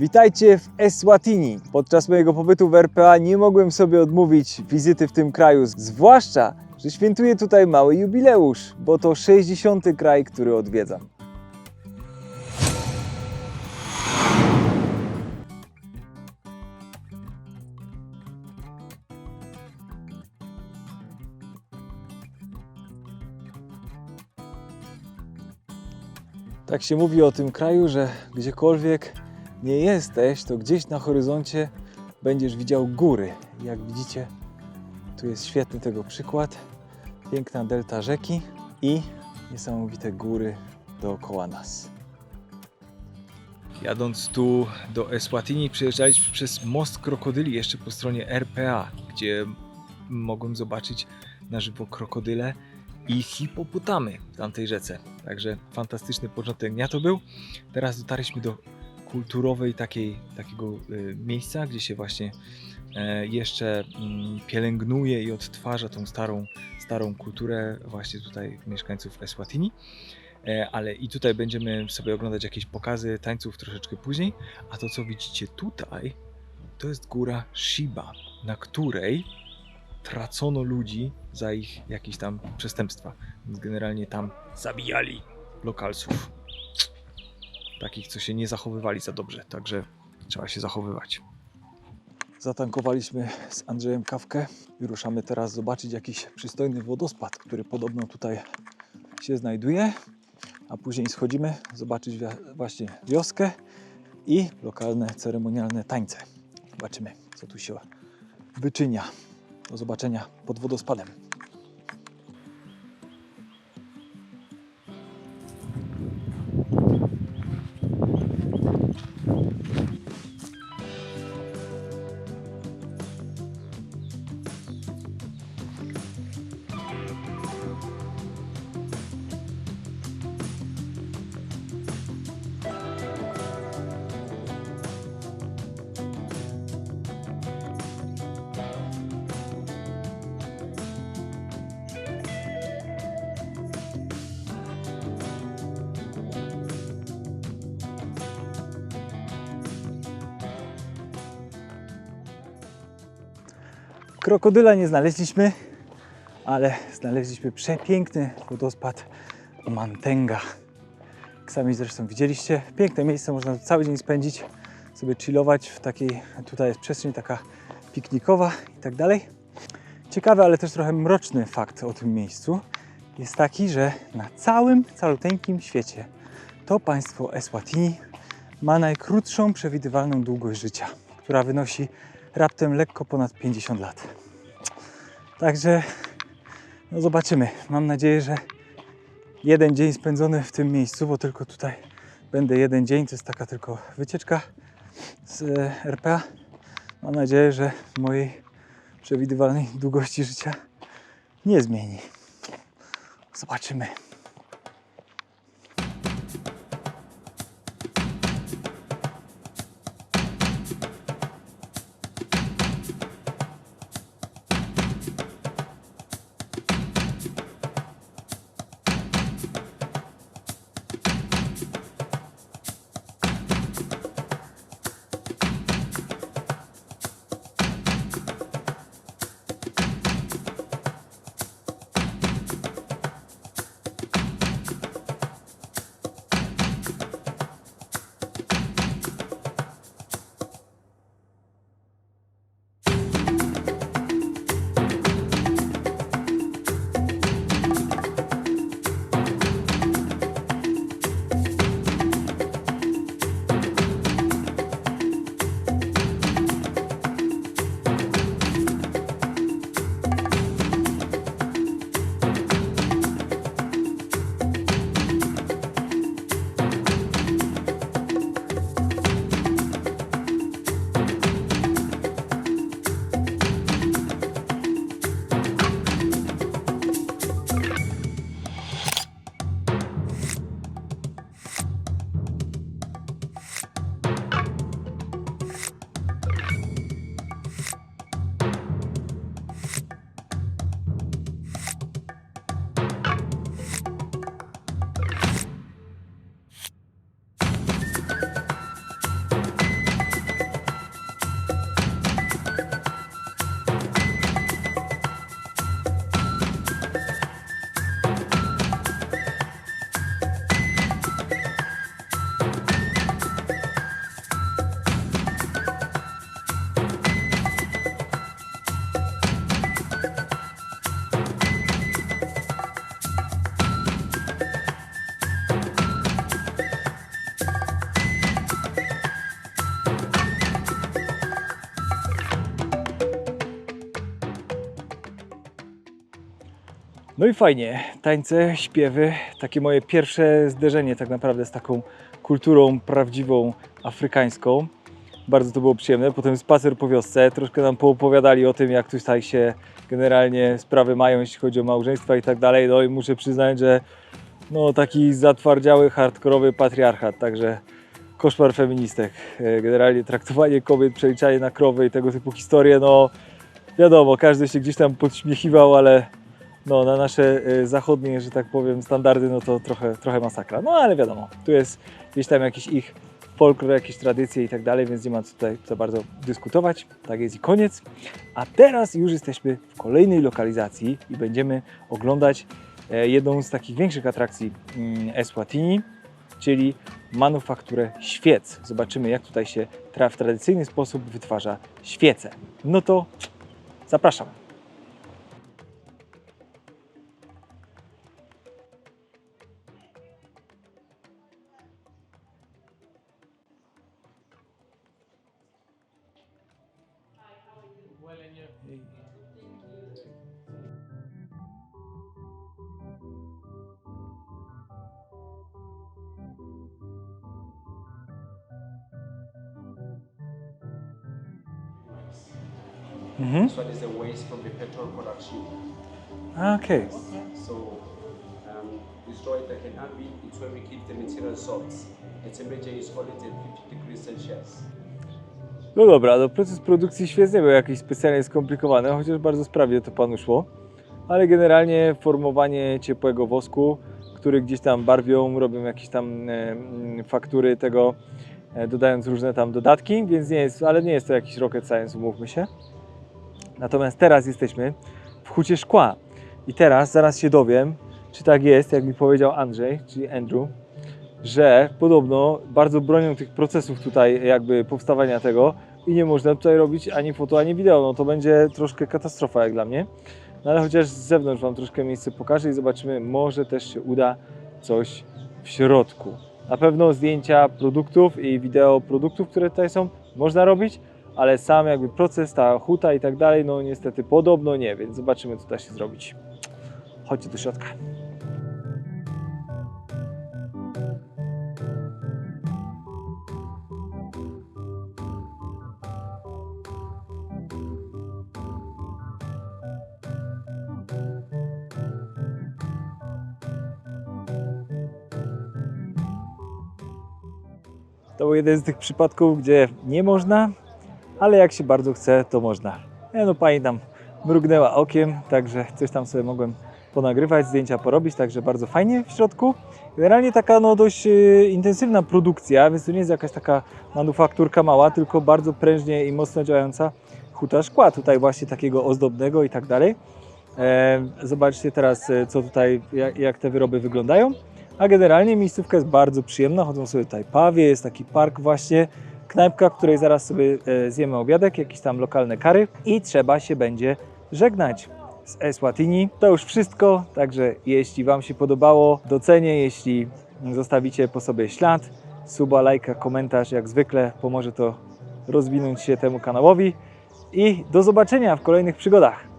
Witajcie w Eswatini. Podczas mojego pobytu w RPA nie mogłem sobie odmówić wizyty w tym kraju, zwłaszcza, że świętuję tutaj mały jubileusz, bo to 60. kraj, który odwiedzam. Tak się mówi o tym kraju, że gdziekolwiek nie jesteś, to gdzieś na horyzoncie będziesz widział góry. Jak widzicie, tu jest świetny tego przykład. Piękna delta rzeki i niesamowite góry dookoła nas. Jadąc tu do Eswatini, przejeżdżaliśmy przez most krokodyli jeszcze po stronie RPA, gdzie mogłem zobaczyć na żywo krokodyle i hipopotamy w tamtej rzece. Także fantastyczny początek dnia to był. Teraz dotarliśmy do kulturowej takiej, takiego y, miejsca, gdzie się właśnie e, jeszcze mm, pielęgnuje i odtwarza tą starą, starą kulturę właśnie tutaj mieszkańców Eswatini. E, Ale i tutaj będziemy sobie oglądać jakieś pokazy tańców troszeczkę później. A to co widzicie tutaj, to jest góra Shiba, na której tracono ludzi za ich jakieś tam przestępstwa. Więc generalnie tam zabijali lokalsów. Takich, co się nie zachowywali za dobrze, także trzeba się zachowywać. Zatankowaliśmy z Andrzejem kawkę i ruszamy teraz zobaczyć jakiś przystojny wodospad, który podobno tutaj się znajduje. A później schodzimy zobaczyć właśnie wioskę i lokalne ceremonialne tańce. Zobaczymy, co tu się wyczynia. Do zobaczenia pod wodospadem. Krokodyla nie znaleźliśmy, ale znaleźliśmy przepiękny wodospad Mantenga. Jak sami zresztą widzieliście, piękne miejsce, można cały dzień spędzić, sobie chillować w takiej, tutaj jest przestrzeń taka piknikowa i tak dalej. Ciekawy, ale też trochę mroczny fakt o tym miejscu jest taki, że na całym, caluteńkim świecie to państwo Eswatini ma najkrótszą przewidywalną długość życia, która wynosi raptem lekko ponad 50 lat. Także no zobaczymy. Mam nadzieję, że jeden dzień spędzony w tym miejscu, bo tylko tutaj będę jeden dzień, to jest taka tylko wycieczka z e, RPA. Mam nadzieję, że mojej przewidywalnej długości życia nie zmieni. Zobaczymy. No i fajnie, tańce, śpiewy, takie moje pierwsze zderzenie tak naprawdę z taką kulturą prawdziwą afrykańską. Bardzo to było przyjemne. Potem spacer po wiosce, troszkę nam poopowiadali o tym, jak tutaj się generalnie sprawy mają, jeśli chodzi o małżeństwa i tak dalej. No i muszę przyznać, że no taki zatwardziały, hardkorowy patriarchat, także koszmar feministek. E, Generalnie traktowanie kobiet, przeliczanie na krowy i tego typu historie, no wiadomo, każdy się gdzieś tam podśmiechiwał, ale no, na nasze e, zachodnie, że tak powiem, standardy, no to trochę, trochę masakra. No ale wiadomo, tu jest gdzieś tam jakiś ich folklor, jakieś tradycje i tak dalej, więc nie ma tutaj za bardzo dyskutować. Tak jest i koniec. A teraz już jesteśmy w kolejnej lokalizacji i będziemy oglądać e, jedną z takich większych atrakcji mm, Eswatini, czyli manufakturę świec. Zobaczymy, jak tutaj się w tradycyjny sposób wytwarza świece. No to zapraszam. Mhm. This one is the waste from the petrol production. Okej. So um, destroy it like an ambient. It's where we keep the material soft. The temperature is always at 50 degrees Celsius. No dobra, no proces produkcji świec był jakiś specjalnie skomplikowany, chociaż bardzo sprawnie to panu szło. Ale generalnie formowanie ciepłego wosku, który gdzieś tam barwią, robią jakieś tam e, mm, faktury tego, e, dodając różne tam dodatki, więc nie jest, ale nie jest to jakiś rocket science, umówmy się. Natomiast teraz jesteśmy w hucie szkła. I teraz zaraz się dowiem, czy tak jest, jak mi powiedział Andrzej, czyli Andrew, że podobno bardzo bronią tych procesów tutaj jakby powstawania tego i nie można tutaj robić ani foto, ani wideo. No to będzie troszkę katastrofa jak dla mnie. No ale chociaż z zewnątrz Wam troszkę miejsce pokażę i zobaczymy, może też się uda coś w środku. Na pewno zdjęcia produktów i wideo produktów, które tutaj są, można robić, ale sam jakby proces, ta huta i tak dalej, no niestety podobno nie, więc zobaczymy co da się zrobić. Chodźcie do środka. To był jeden z tych przypadków, gdzie nie można, ale jak się bardzo chce, to można. Ja no pani tam mrugnęła okiem, także coś tam sobie mogłem ponagrywać, zdjęcia porobić, także bardzo fajnie w środku. Generalnie taka no dość e, intensywna produkcja, więc to nie jest jakaś taka manufakturka mała, tylko bardzo prężnie i mocno działająca huta szkła, tutaj właśnie takiego ozdobnego i tak dalej. E, Zobaczcie teraz, e, co tutaj, jak te wyroby wyglądają. A generalnie miejscówka jest bardzo przyjemna, chodzą sobie tutaj pawie, jest taki park właśnie, knajpka, w której zaraz sobie e, zjemy obiadek, jakieś tam lokalne kary i trzeba się będzie żegnać z Eswatini. To już wszystko, także jeśli Wam się podobało, docenię, jeśli zostawicie po sobie ślad, suba, lajka, komentarz, jak zwykle pomoże to rozwinąć się temu kanałowi i do zobaczenia w kolejnych przygodach.